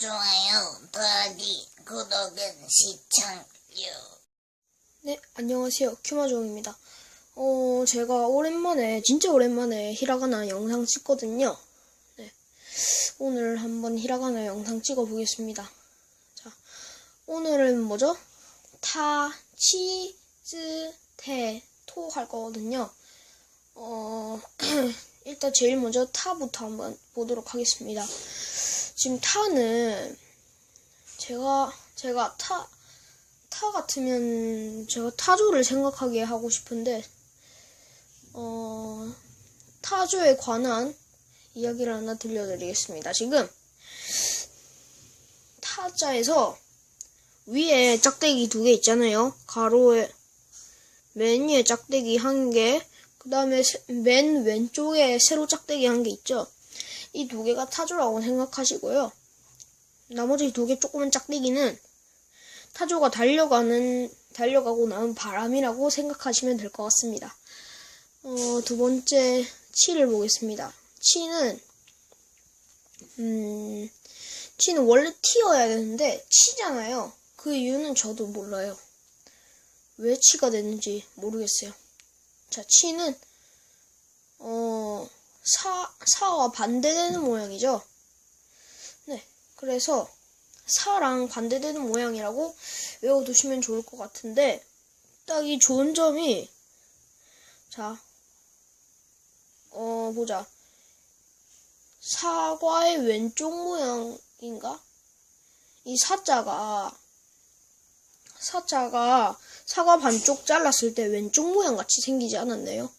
좋아요, 더하기, 구독은 시청요. 네, 안녕하세요. 큐마종입니다. 어, 제가 오랜만에, 진짜 오랜만에 히라가나 영상 찍거든요. 네. 오늘 한번 히라가나 영상 찍어보겠습니다. 자, 오늘은 뭐죠? 타, 치, 즈, 테, 토 할 거거든요. 어, 일단 제일 먼저 타부터 한번 보도록 하겠습니다. 지금 타는 제가, 제가 타, 타 같으면 제가 타조를 생각하게 하고 싶은데 어 타조에 관한 이야기를 하나 들려드리겠습니다. 지금 타자에서 위에 짝대기 두 개 있잖아요. 가로에 맨 위에 짝대기 한 개, 그 다음에 맨 왼쪽에 세로 짝대기 한 개 있죠. 이 두 개가 타조라고 생각하시고요. 나머지 두 개 조그만 짝대기는 타조가 달려가는 달려가고 나온 바람이라고 생각하시면 될 것 같습니다. 어, 두 번째 치를 보겠습니다. 치는 음, 치는 원래 티여야 되는데 치잖아요. 그 이유는 저도 몰라요. 왜 치가 됐는지 모르겠어요. 자, 치는 어, 사, 사와 반대되는 모양이죠. 네. 그래서 사랑 반대되는 모양이라고 외워두시면 좋을 것 같은데 딱 이 좋은 점이 자, 어 보자 사과의 왼쪽 모양인가? 이 사자가 사자가 사과 반쪽 잘랐을 때 왼쪽 모양 같이 생기지 않았나요?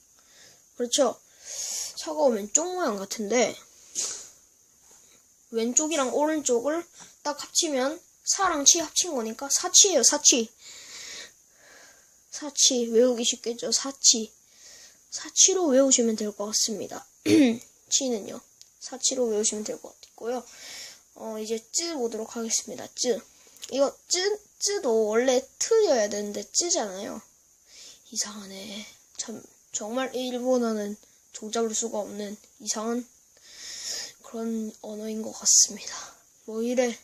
그렇죠? 사과 왼쪽 모양 같은데 왼쪽이랑 오른쪽을 딱 합치면 사랑 치 합친 거니까 사치예요 사치. 사치 외우기 쉽겠죠? 사치. 사치로 외우시면 될 것 같습니다. 치는요. 사치로 외우시면 될 것 같고요. 어 이제 쯔 보도록 하겠습니다. 쯔. 이거 쯔 쯔도 원래 트여야 되는데 쯔잖아요. 이상하네. 참 정말 일본어는 종잡을 수가 없는 이상한 그런 언어인 것 같습니다. 뭐 이래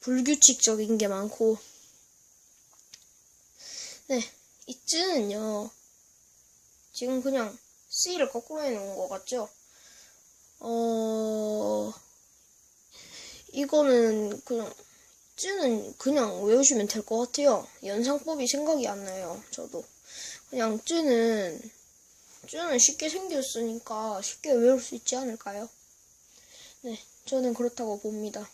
불규칙적인 게 많고 네, 이 쯔는요 지금 그냥 C를 거꾸로 해놓은 것 같죠? 어 이거는 그냥 쯔는 그냥 외우시면 될 것 같아요. 연상법이 생각이 안 나요. 저도 그냥 쯔는 쯔는 쉽게 생겼으니까 쉽게 외울 수 있지 않을까요? 네, 저는 그렇다고 봅니다.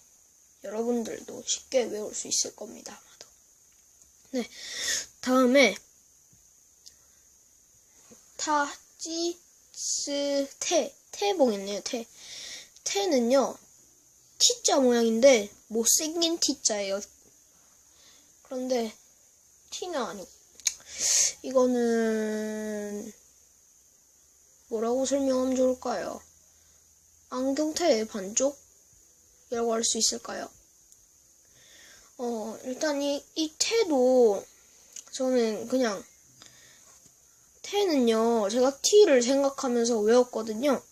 여러분들도 쉽게 외울 수 있을 겁니다, 아마도. 네, 다음에 타, 찌, 스, 태. 태봉했네요, 태. 태는요, T자 모양인데 못생긴 T자예요. 그런데 T는 아니고 이거는 뭐라고 설명하면 좋을까요? 안경테의 반쪽이라고 할 수 있을까요? 어, 일단 이, 이 태도 저는 그냥 태는요, 제가 T를 생각하면서 외웠거든요.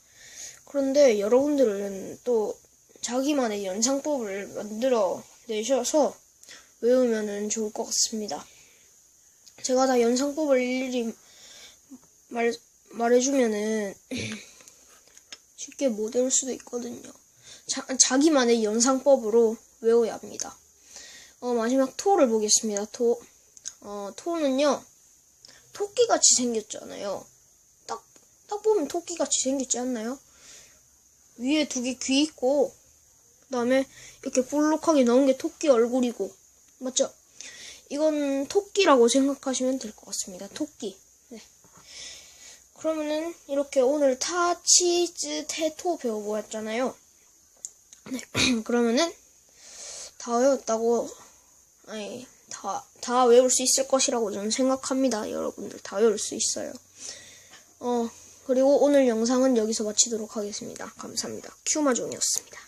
그런데 여러분들은 또 자기만의 연상법을 만들어 내셔서 외우면 좋을 것 같습니다. 제가 다 연상법을 일일이 말, 말해주면은 쉽게 못 외울 수도 있거든요. 자, 자기만의 연상법으로 외워야 합니다. 어, 마지막 토를 보겠습니다. 토. 어, 토는요, 토끼같이 생겼잖아요. 딱, 딱 보면 토끼같이 생겼지 않나요? 위에 두 개 귀 있고, 그 다음에 이렇게 볼록하게 나온 게 토끼 얼굴이고, 맞죠? 이건 토끼라고 생각하시면 될 것 같습니다. 토끼. 네. 그러면은 이렇게 오늘 타, 치, 즈, 테, 토 배워보았잖아요. 네. 그러면은 다 외웠다고 아니 다, 다 외울 수 있을 것이라고 저는 생각합니다. 여러분들 다 외울 수 있어요. 어, 그리고 오늘 영상은 여기서 마치도록 하겠습니다. 감사합니다. 큐마종이었습니다.